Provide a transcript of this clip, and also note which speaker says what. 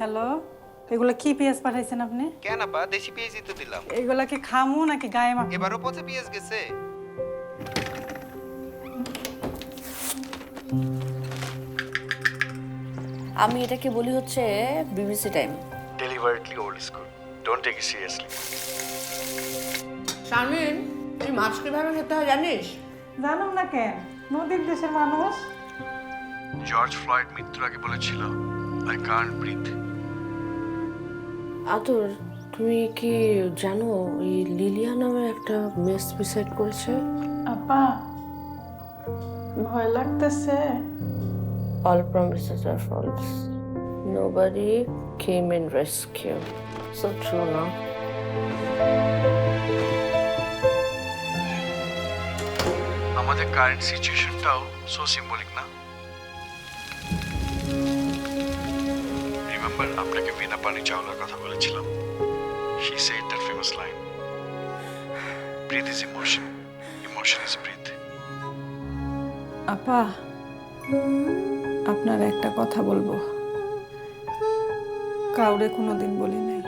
Speaker 1: Hello এগুলা কি পেঁয়াজ পাঠাইছেন আপনি?
Speaker 2: কেন আপা? দেশি পেঁয়াজই তো দিলাম।
Speaker 1: এগুলা কি খামু নাকি গায়ে মাখবো
Speaker 2: এবারও পচে পেঁয়াজ গেছে।
Speaker 3: আমি এটাকে বলি হচ্ছে BBC time
Speaker 4: deliberately old school. Don't take it seriously.
Speaker 5: Sharmin তুই মাছ কীভাবে খেতে হয় জানিস?
Speaker 1: জানুন না কেন? নদীর দেশের মানুষ।
Speaker 4: জর্জ ফ্লয়েড মিত্র আগে বলেছিল আই কান্ট ব্রিথ
Speaker 5: আতর তুমি কি জানো এই লিলিয়া নামে একটা মেস সুইসাইড করেছে
Speaker 1: আপা ভয় লাগতেছে
Speaker 5: All promises are false. Nobody came in rescue. So true না
Speaker 4: আমাদের কারেন্ট সিচুয়েশনটাও সো সিম্বলিক না রিমেম্বার আপনাকে বিনা পানি চাওয়ার কথা বলেছিলাম। He said that famous line breath is emotion emotion is breath
Speaker 1: আপা, আপনার একটা কথা বলব। কাউরে কোনোদিন বলি নাই